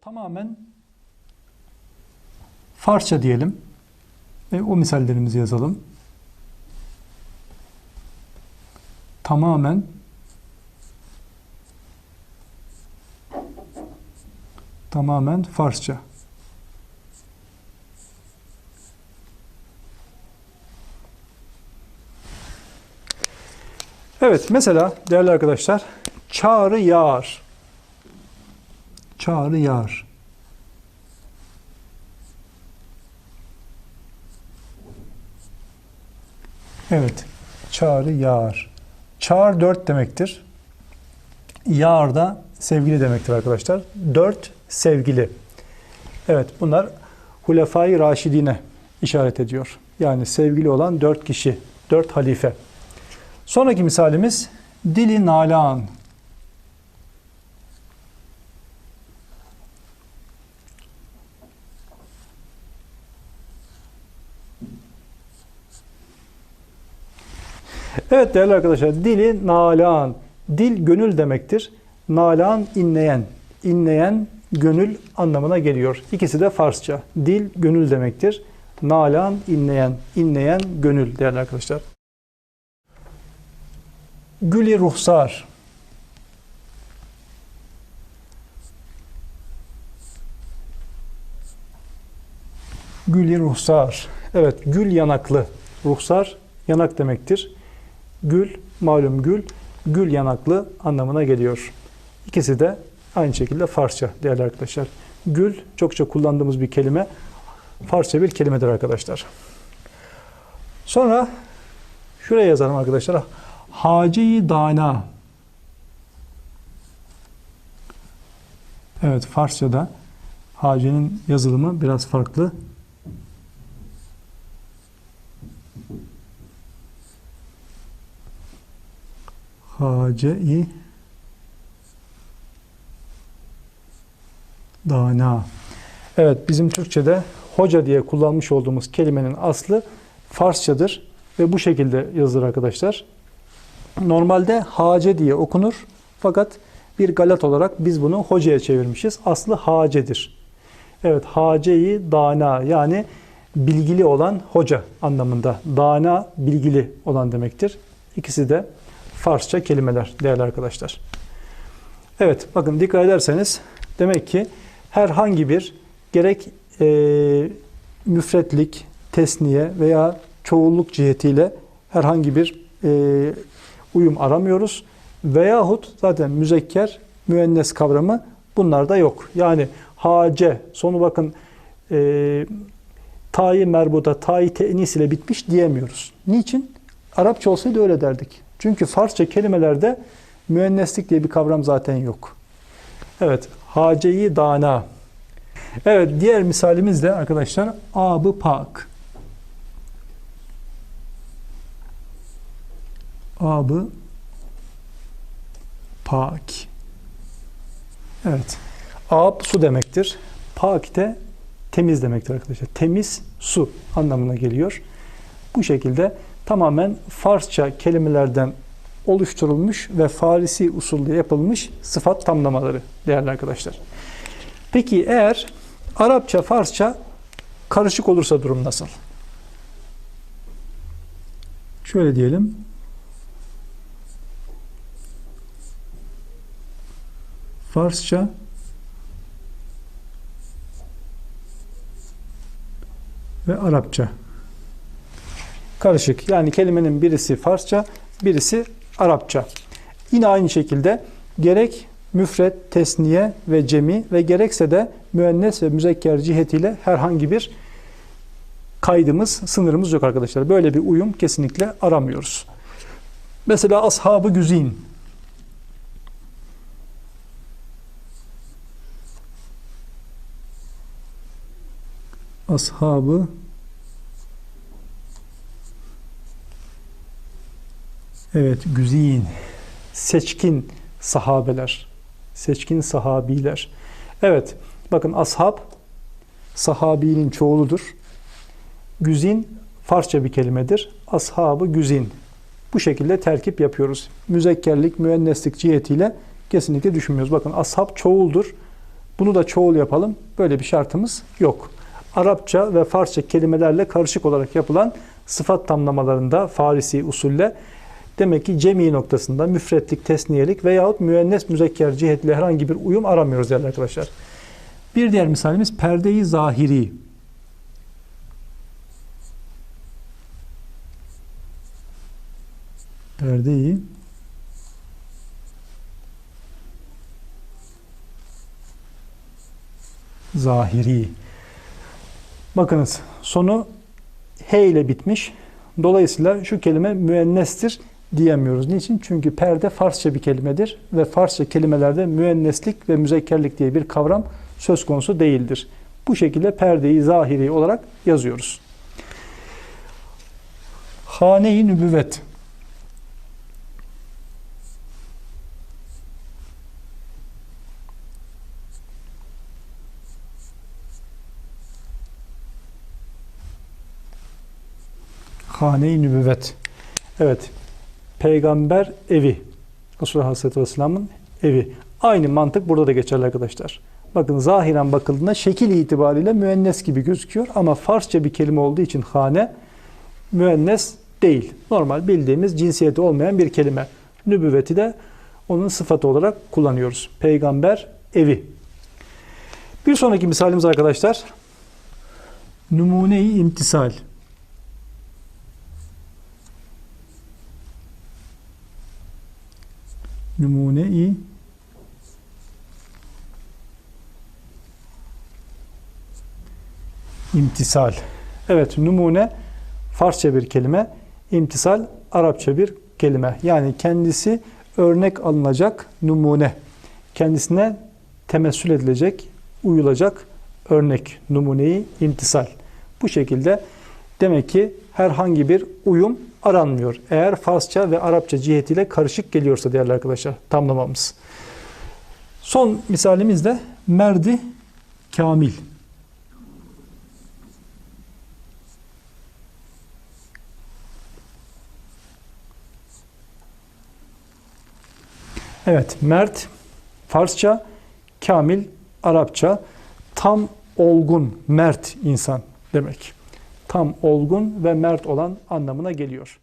Tamamen Farsça diyelim ve o misallerimizi yazalım. Tamamen tamamen Farsça. Evet, mesela değerli arkadaşlar, çağrı yağar. Çağrı yağar. Evet, çağrı yağar. Çağır dört demektir. Yağar da sevgili demektir arkadaşlar. Dört sevgili. Evet, bunlar Hulefai Raşidine işaret ediyor. Yani sevgili olan dört kişi, dört halife. Sonraki misalimiz dili nalan. Evet değerli arkadaşlar dili nalan. Dil gönül demektir. Nalan inleyen. İnleyen gönül anlamına geliyor. İkisi de Farsça. Dil gönül demektir. Nalan inleyen. inleyen gönül değerli arkadaşlar. Güli ruhsar. Güli ruhsar. Evet, gül yanaklı. Ruhsar yanak demektir. Gül, malum gül, gül yanaklı anlamına geliyor. İkisi de aynı şekilde Farsça değerli arkadaşlar. Gül çokça kullandığımız bir kelime. Farsça bir kelimedir arkadaşlar. Sonra şuraya yazalım arkadaşlar. Haci dana. Evet Farsçada hacinin yazılımı biraz farklı. Hace-i dana. Evet bizim Türkçe'de hoca diye kullanmış olduğumuz kelimenin aslı Farsçadır ve bu şekilde yazılır arkadaşlar. Normalde hace diye okunur fakat bir galat olarak biz bunu hocaya çevirmişiz. Aslı hacedir. Evet haceyi dana yani bilgili olan hoca anlamında. Dana bilgili olan demektir. İkisi de Farsça kelimeler değerli arkadaşlar. Evet bakın dikkat ederseniz demek ki herhangi bir gerek e, müfretlik, tesniye veya çoğulluk cihetiyle herhangi bir e, uyum aramıyoruz. Veyahut zaten müzekker, müennes kavramı bunlarda yok. Yani hace, sonu bakın e, tayi merbuda, tayi tenis ile bitmiş diyemiyoruz. Niçin? Arapça olsaydı öyle derdik. Çünkü Farsça kelimelerde müenneslik diye bir kavram zaten yok. Evet, haceyi dana. Evet, diğer misalimiz de arkadaşlar abı pak. Abı pak. Evet. Ab su demektir. Pak de temiz demektir arkadaşlar. Temiz su anlamına geliyor. Bu şekilde tamamen Farsça kelimelerden oluşturulmuş ve Farisi usulde yapılmış sıfat tamlamaları değerli arkadaşlar. Peki eğer Arapça, Farsça karışık olursa durum nasıl? Şöyle diyelim. Farsça ve Arapça karışık. Yani kelimenin birisi Farsça, birisi Arapça. Yine aynı şekilde gerek müfret, tesniye ve cemi ve gerekse de müennes ve müzekker cihetiyle herhangi bir kaydımız, sınırımız yok arkadaşlar. Böyle bir uyum kesinlikle aramıyoruz. Mesela ashabı güzin. Ashabı Evet, güzin, seçkin sahabeler, seçkin sahabiler. Evet, bakın ashab sahabinin çoğuludur. Güzin Farsça bir kelimedir. Ashabı güzin. Bu şekilde terkip yapıyoruz. Müzekkerlik, müenneslik cihetiyle kesinlikle düşünmüyoruz. Bakın ashab çoğuldur. Bunu da çoğul yapalım. Böyle bir şartımız yok. Arapça ve Farsça kelimelerle karışık olarak yapılan sıfat tamlamalarında Farisi usulle demek ki cemi noktasında müfretlik, tesniyelik veyahut müennes müzekker cihetle herhangi bir uyum aramıyoruz değerli arkadaşlar. Bir diğer misalimiz perdeyi zahiri. Perdeyi zahiri. Bakınız sonu H ile bitmiş. Dolayısıyla şu kelime müennestir diyemiyoruz. Niçin? Çünkü perde Farsça bir kelimedir ve Farsça kelimelerde müenneslik ve müzekkerlik diye bir kavram söz konusu değildir. Bu şekilde perdeyi zahiri olarak yazıyoruz. Hane-i nübüvvet. Hane-i nübüvvet. Evet. Peygamber evi. Resulullah Aleyhisselatü Vesselam'ın evi. Aynı mantık burada da geçerli arkadaşlar. Bakın zahiren bakıldığında şekil itibariyle müennes gibi gözüküyor ama Farsça bir kelime olduğu için hane müennes değil. Normal bildiğimiz cinsiyeti olmayan bir kelime. Nübüvveti de onun sıfatı olarak kullanıyoruz. Peygamber evi. Bir sonraki misalimiz arkadaşlar numune-i imtisal. Numune-i imtisal. Evet, numune Farsça bir kelime, imtisal Arapça bir kelime. Yani kendisi örnek alınacak numune. Kendisine temessül edilecek, uyulacak örnek numuneyi imtisal. Bu şekilde demek ki herhangi bir uyum aranmıyor. Eğer Farsça ve Arapça cihetiyle karışık geliyorsa değerli arkadaşlar tamlamamız. Son misalimiz de merdi kamil. Evet, mert Farsça, kamil Arapça, tam olgun, mert insan demek. Tam olgun ve mert olan anlamına geliyor.